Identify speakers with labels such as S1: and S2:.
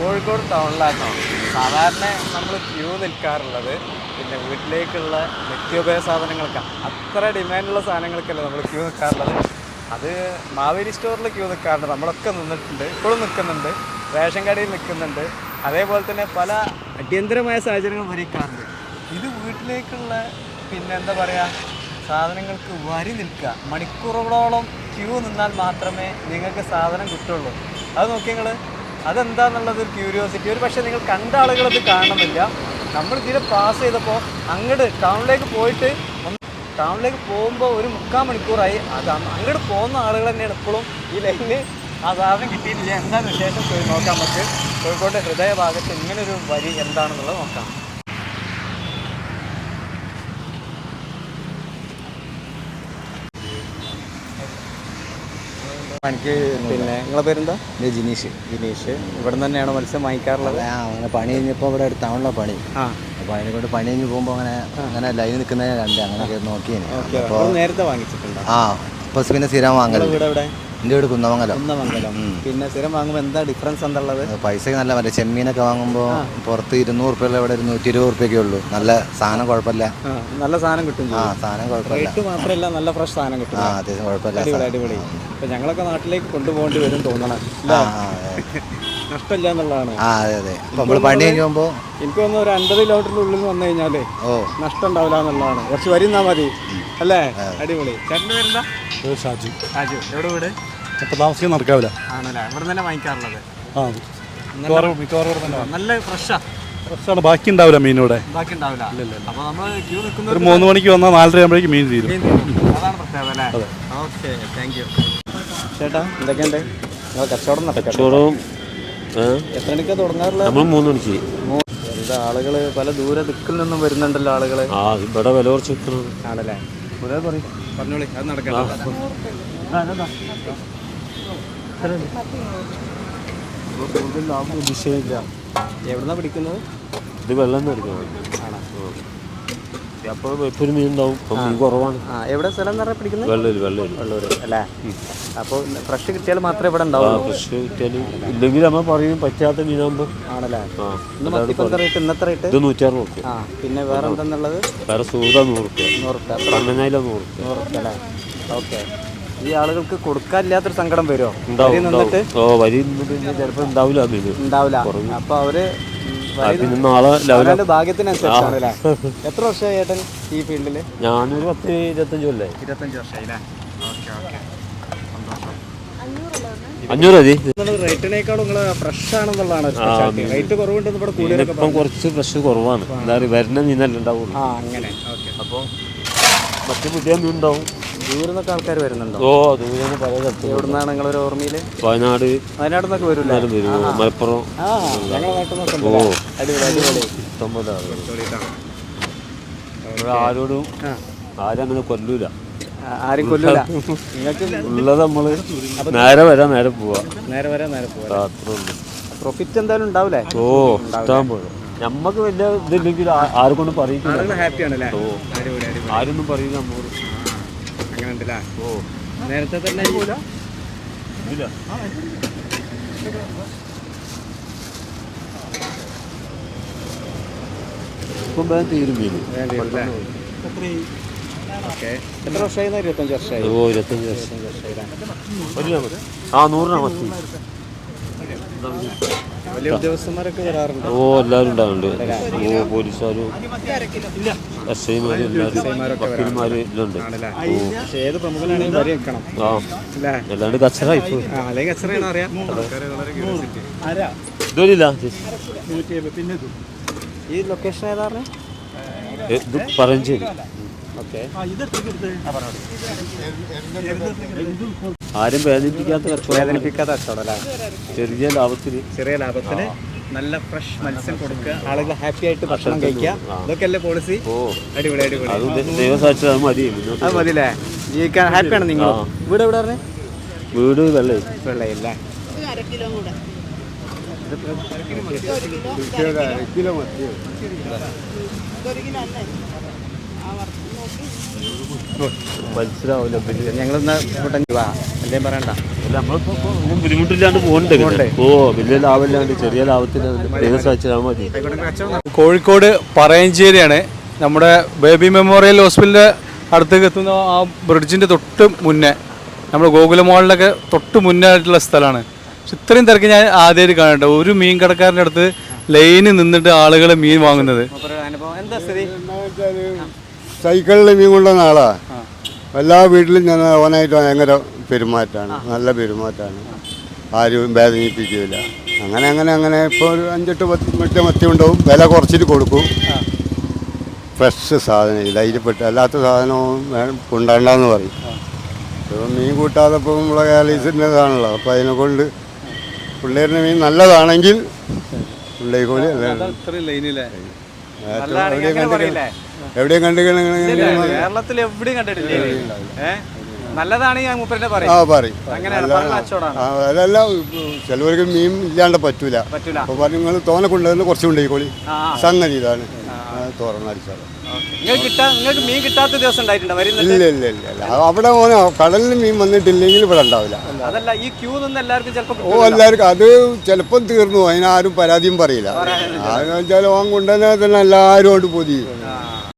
S1: കോഴിക്കോട് ടൗണിലാണോ സാധാരണ നമ്മൾ ക്യൂ നിൽക്കാറുള്ളത് പിന്നെ വീട്ടിലേക്കുള്ള നിത്യോപയോഗ സാധനങ്ങൾക്കാണ് അത്ര ഡിമാൻഡുള്ള സാധനങ്ങൾക്കല്ല നമ്മൾ ക്യൂ നിൽക്കാറുള്ളത്. അത് മാവേലി സ്റ്റോറിൽ ക്യൂ നിൽക്കാറുണ്ട്. നമ്മളൊക്കെ നിന്നിട്ടുണ്ട്. ഇപ്പോഴും നിൽക്കുന്നുണ്ട്. റേഷൻ കടയിൽ നിൽക്കുന്നുണ്ട്. അതേപോലെ തന്നെ പല അടിയന്തരമായ സാഹചര്യങ്ങൾ വരയ്ക്കാറുണ്ട് ഇത് വീട്ടിലേക്കുള്ള പിന്നെ എന്താ പറയുക സാധനങ്ങൾക്ക് വരി നിൽക്കുക. മണിക്കൂറുകളോളം ക്യൂ നിന്നാൽ മാത്രമേ നിങ്ങൾക്ക് സാധനം കിട്ടുള്ളൂ. അത് നോക്കി നിങ്ങൾ അതെന്താന്നുള്ളത് ഒരു ക്യൂരിയോസിറ്റി ഒരു പക്ഷേ നിങ്ങൾ കണ്ട ആളുകളത് കാണുന്നില്ല. നമ്മൾ ഇതിൽ പാസ് ചെയ്തപ്പോൾ അങ്ങോട്ട് ടൗണിലേക്ക് പോയിട്ട് ടൗണിലേക്ക് പോകുമ്പോൾ ഒരു മുക്കാൽ മണിക്കൂറായി. അത് അങ്ങോട്ട് പോകുന്ന ആളുകൾ തന്നെയാണ് ഇപ്പോഴും ഈ ലൈനിൽ ആ സാധനം കിട്ടിയിട്ടില്ല. എന്താണ് വിശേഷം? പോയി നോക്കാം നമുക്ക്. കോഴിക്കോട്ടെ ഹൃദയഭാഗത്ത് ഇങ്ങനൊരു വരി എന്താണെന്നുള്ളത് നോക്കാം. എനിക്ക് പിന്നെ നിങ്ങളെ പേരെന്താ?
S2: ഇത് ജിനീഷ്.
S1: വിനീഷ് ഇവിടെ നിന്ന് തന്നെയാണോ മത്സ്യം വാങ്ങിക്കാറുള്ളത്?
S2: ആ അങ്ങനെ പണി കഴിഞ്ഞപ്പോൾ ഇവിടെ അടുത്താണല്ലോ പണി.
S1: ആ.
S2: അപ്പോൾ അതിനെ കൊണ്ട് പണി കഴിഞ്ഞ് പോകുമ്പോൾ അങ്ങനെ അങ്ങനെ ലൈൻ നിൽക്കുന്നതിനെ കണ്ട് അങ്ങനെ
S1: നോക്കിയാണ്
S2: അപ്പോൾ
S1: നേരത്തെ വാങ്ങിച്ചിട്ടുണ്ട്?
S2: ആ അപ്പോൾ പിന്നെ സ്ഥിരം വാങ്ങലുണ്ട്.
S1: ഇവിടെ
S2: എന്റെ വീട് കുന്നമംഗലം.
S1: കുന്നമംഗലം. പിന്നെ സ്ഥിരം വാങ്ങുമ്പോൾ എന്താ ഡിഫറൻസ്
S2: എന്തുള്ളത് പൈസ നല്ല മറ്റേ ചെമ്മീനൊക്കെ വാങ്ങുമ്പോൾ പുറത്ത് ഇരുന്നൂറ് റുപ്യയുള്ള ഇവിടെ ഒരു നൂറ്റി ഇരുപത് റുപ്യൊക്കെ ഉള്ളൂ. നല്ല സാധനം കുഴപ്പമില്ല.
S1: നല്ല സാധനം കിട്ടും
S2: ആ സാധനം കുഴപ്പമില്ല.
S1: റേറ്റ് മാത്രമല്ല നല്ല ഫ്രഷ് സാധനം കിട്ടും.
S2: ആ അത്യാവശ്യം കുഴപ്പമില്ല.
S1: അടിപൊളി അടിപൊളി. ഇപ്പൊ ഞങ്ങളൊക്കെ നാട്ടിലേക്ക് കൊണ്ടുപോകേണ്ടി വരും തോന്നണം. നഷ്ടമില്ല എന്നുള്ളതാണ്.
S2: ആ അതെ അതെ. അപ്പോൾ നമ്മൾ പണി കഴിഞ്ഞ് പോകുമ്പോൾ
S1: എനിക്ക് തോന്നുന്നു ഒരു അൻപത് കിലോമീറ്ററിന്റെ ഉള്ളിൽ വന്നു കഴിഞ്ഞാലേ
S2: ഓ.
S1: നഷ്ടം ഉണ്ടാവില്ല എന്നുള്ളതാണ്. കുറച്ച് വരുന്നാ മതി. അല്ലേ? അടിപൊളി. ചേട്ടന്റെ പേരെന്താ?
S3: ഷാജു.
S1: ഷാജു. എവിടെ വീട്?
S3: എപ്പോൾ താമസിക്കാൻ നടക്കാവില്ല?
S1: ആണല്ലേ? ഇവിടെ തന്നെ വാങ്ങിക്കാറുള്ളത്?
S3: ആ. മിക്കവാറും മിക്കവാറും ഇവിടെ തന്നെ.
S1: നല്ല ഫ്രഷാ.
S3: ഫ്രഷാണ്. ബാക്കി ഉണ്ടാവില്ല മീനിവിടെ
S1: ബാക്കി ഉണ്ടാവില്ല അപ്പൊ നമ്മൾ ക്യൂ നിൽക്കുന്ന
S3: ഒരു മൂന്ന് മണിക്ക് വന്നാൽ നാലര ആകുമ്പോഴേക്കും മീൻ തീരും.
S1: അതാണ് പ്രത്യേകത അല്ലേ? ഓക്കെ താങ്ക് യു ചേട്ടാ എന്തൊക്കെയുണ്ട്? നിങ്ങൾ കച്ചവടം നടക്കട്ടെ.
S4: ചോറും
S1: എത്ര മണിക്കാ തുടങ്ങാറില്ല
S4: നമ്മൾ മൂന്ന് മണിക്ക്.
S1: എന്താ ആളുകൾ പല ദൂരെ ദിക്കിൽ നിന്നും വരുന്നുണ്ടല്ലോ ആളുകൾ.
S4: ആ ഇവിടെ വില കുറച്ച്
S1: ആണല്ലേ? പറഞ്ഞോളി അത് നടക്കട്ടെ. എവിടുന്നാ പിടിക്കുന്നത്?
S4: ഇത് വെള്ളം എടുക്കണം അപ്പോൾ എപ്പോഴും മീൻ ഉണ്ടാവും മീൻ കുറവാണ്.
S1: ആ എവിടെ സ്ഥലം എന്ന് പറഞ്ഞാൽ പിടിക്കുന്നത്?
S4: വെള്ളയിൽ
S1: വെള്ളൂര്. അല്ലേ? അപ്പോൾ ഫ്രഷ് കിട്ടിയാൽ മാത്രമേ ഇവിടെ
S4: ആ ഫ്രഷ് കിട്ടിയാൽ ഇല്ലെങ്കിൽ നമ്മൾ പറയും പറ്റാത്ത മീനാകുമ്പോൾ
S1: ആണല്ലേ? ഇന്ന് മത്തിപ്പം റേറ്റ് ഇന്നത്തെ റേറ്റ്
S4: ഇത് നൂറ്ററുപത് റുപ്യ
S1: ആ പിന്നെ വേറെ എന്താന്നുള്ളത്
S4: വേറെ സൂത നൂറ് റുപ്യ
S1: നൂറ് റുപ്യ
S4: കണ്ണനായില നൂറ് റുപ്യ
S1: നൂറ് റുപ്യ അല്ലേ? ഓക്കെ. ഈ ആളുകൾക്ക് കൊടുക്കാനില്ലാത്തൊരു സങ്കടം വരുമോ വരി നിന്നിട്ട്
S4: ഓ വരി ഉണ്ടാവില്ല
S1: ഉണ്ടാവില്ല. അപ്പൊ
S4: അവർ പിന്നെ നാളെ ലെവല
S1: അവരുടെ ഭാഗ്യത്തിനനുസരിച്ചാണ് അല്ലേ? എത്ര വർഷമായി ഏട്ടൻ ഈ ഫീൽഡിൽ
S4: ഞാനൊരു പത്ത് ഇരുപത്തഞ്ച് കൊല്ലേ
S1: ഇരുപത്തഞ്ച് വർഷമായി അല്ലേ? Okay okay.
S4: അഞ്ഞൂറ് മതി.
S1: റേറ്റിനേക്കാളും നിങ്ങൾ ഫ്രഷ് ആണെന്നുള്ളതാണ് ഒരു സ്പെഷ്യാലിറ്റി റേറ്റ് കുറവുണ്ടെന്ന് ഇവിടെ കൂടുതലൊക്കെ
S4: ഇപ്പം കുറച്ച് ഫ്രഷ് കുറവാണ്. എന്താ പറയുക വരുന്ന മീനല്ല ഉണ്ടാവുള്ളൂ.
S1: ആ അങ്ങനെ. ഓക്കെ.
S4: അപ്പോൾ മറ്റു പുതിയ മീൻ ഉണ്ടാവും.
S1: ദൂരെ നിന്നൊക്കെ ആൾക്കാർ വരുന്നുണ്ടോ?
S4: ഓ ദൂരെ
S1: എവിടുന്നാണ് നിങ്ങളൊരു ഓർമ്മയിൽ?
S4: വയനാട്.
S1: വയനാട് നിന്നൊക്കെ വരൂല്ലേ
S4: മലപ്പുറം ആരോടും. ആരും അങ്ങനെ കൊല്ലൂല.
S1: ആരും കൊല്ലൂല. നിങ്ങൾക്ക്
S4: ഉള്ളത് നമ്മൾ നേരെ വരാം നേരെ പോവാ.
S1: നേരെ വരെ നേരെ പോകാം
S4: അത്രേ ഉള്ളൂ.
S1: പ്രോഫിറ്റ് എന്തായാലും ഉണ്ടാവില്ലേ
S4: ഓ ഇഷ്ടം പോലെ. നമ്മക്ക് വലിയ ഇതില്ലെങ്കിൽ ആരും കൊണ്ട് കൊണ്ടും പറയിക്കില്ല.
S1: ആളുകൾ ഹാപ്പി ആണല്ലേ?
S4: ഓ.
S1: അടിപൊളി അടിപൊളി.
S4: ആരൊന്നും പറയില്ല നമ്മളോട്.
S1: അങ്ങനെ
S4: ഓ.
S1: നേരത്തെ തന്നെ
S4: ഇല്ല. ഇപ്പം വേഗം തീരും മീൻ
S1: ഓക്കെ. എത്ര വർഷമായി ഇരുപത്തഞ്ച് വർഷമായി?
S4: ഓ ഇരുപത്തഞ്ച് വർഷം. ആ നൂറിനാ മത്തി ഓ എല്ലാവരും ഉണ്ടാവുന്നുണ്ട്. ഓ പോലീസുകാരും എസ് ഐമാരും വക്കീൽമാരും എല്ലാം ഉണ്ട്. ആ. കച്ചറായി ഇതൊരില്ല ഇത് പറഞ്ചേരി ആരും വേദനിപ്പിക്കാത്ത
S1: വേദനിപ്പിക്കാത്ത കച്ചവടം അല്ലേ?
S4: ചെറിയ ലാഭത്തിന്.
S1: ചെറിയ ലാഭത്തിന് നല്ല ഫ്രഷ് മത്സ്യം കൊടുക്കുക. ആളുകൾ ഹാപ്പി ആയിട്ട് ഭക്ഷണം കഴിക്കുക. ഇതൊക്കെ അല്ലേ പോളിസി
S4: ഓ.
S1: അടിപൊളി അടിപൊളി.
S4: അത് ദ- ദൈവസാക്ഷി അത് മതി. അല്ലേ
S1: അത് മതില്ലേ ജീവിക്കാൻ ഹാപ്പിയാണ് നിങ്ങൾ. വീട് എവിടെ പറഞ്ഞേ?
S4: വീട് വെള്ളേ.
S1: വെള്ളയില്ല
S5: അര കിലോ കൂടെ
S1: കിലോ
S5: കിലോ
S4: മനസ്സിലാവില്ല പിന്നെ
S1: ഞങ്ങളിന്ന് വാ. എന്തേലും പറയണ്ട.
S4: അല്ല, നമ്മളിപ്പോ ബുദ്ധിമുട്ടില്ലാണ്ട് പോകണ്ടേ പിന്നെ? ഓ വലിയ ലാഭമില്ലാണ്ട് ചെറിയ ലാഭത്തിന് മതി.
S3: കോഴിക്കോട് പറയഞ്ചേരിയാണ്. നമ്മുടെ ബേബി മെമ്മോറിയൽ ഹോസ്പിറ്റലിന്റെ അടുത്തേക്ക് എത്തുന്ന ആ ബ്രിഡ്ജിന്റെ തൊട്ട് മുന്നേ. നമ്മുടെ ഗോകുല മോളിലൊക്കെ തൊട്ട് മുന്നേ ആയിട്ടുള്ള സ്ഥലമാണ്. പക്ഷെ ഇത്രയും തിരക്ക് ഞാൻ ആദ്യമായിട്ട് കാണണ്ട ഒരു മീൻ കടക്കാരന്റെ അടുത്ത് ലൈന് നിന്നിട്ട് ആളുകൾ മീൻ വാങ്ങുന്നത്.
S1: എന്താ സ്ഥിതി?
S5: സൈക്കിളിൽ മീൻ കൊണ്ടുവന്ന ആളാ എല്ലാ വീട്ടിലും ഞാൻ ഓനായിട്ട് ഭയങ്കര പെരുമാറ്റമാണ്. നല്ല പെരുമാറ്റമാണ്. ആരും വേദനിപ്പിക്കില്ല അങ്ങനെ അങ്ങനെ അങ്ങനെ ഇപ്പോൾ ഒരു അഞ്ചെട്ട് പത്ത് മറ്റേ മത്തി ഉണ്ടാവും വില കുറച്ചിട്ട് കൊടുക്കും. ഫ്രഷ് സാധനം ധൈര്യപ്പെട്ട് അല്ലാത്ത സാധനവും വേണം. കൊണ്ടാണ്ടെന്ന് പറയും. അപ്പോൾ മീൻ കൂട്ടാതെ ഇപ്പോൾ നമ്മളെ കേരളീസിന്റെതാണല്ലോ അപ്പോൾ അതിനെ കൊണ്ട് പിള്ളേരിന് മീൻ നല്ലതാണെങ്കിൽ പിള്ളേക്കോലി അല്ല എവിടെയും
S1: കേരളത്തിൽ എവിടെയും കണ്ടിട്ടില്ല. നല്ലതാണെങ്കിൽ
S5: ആ
S1: പറയും.
S5: അതല്ല ചിലവർക്ക് മീൻ ഇല്ലാണ്ട് പറ്റൂല. അപ്പൊ പറഞ്ഞു നിങ്ങൾ തോനെ കൊണ്ടുവന്ന് കുറച്ച് കൊണ്ടുപോയിക്കോളി.
S1: ആ
S5: സംഗതി ഇതാണ്. ഇല്ല ഇല്ല ഇല്ല ഇല്ല. അവിടെ മോനെ കടലിൽ മീൻ വന്നിട്ടില്ലെങ്കിൽ ഇവിടെ ഉണ്ടാവില്ല. ഓ എല്ലാവർക്കും അത് ചിലപ്പം തീർന്നു. അതിനാരും പരാതിയും പറയില്ല. അതെന്ന് വെച്ചാൽ ഓൻ കൊണ്ടുവന്നാൽ തന്നെ എല്ലാവരും കൊണ്ട് പൊതി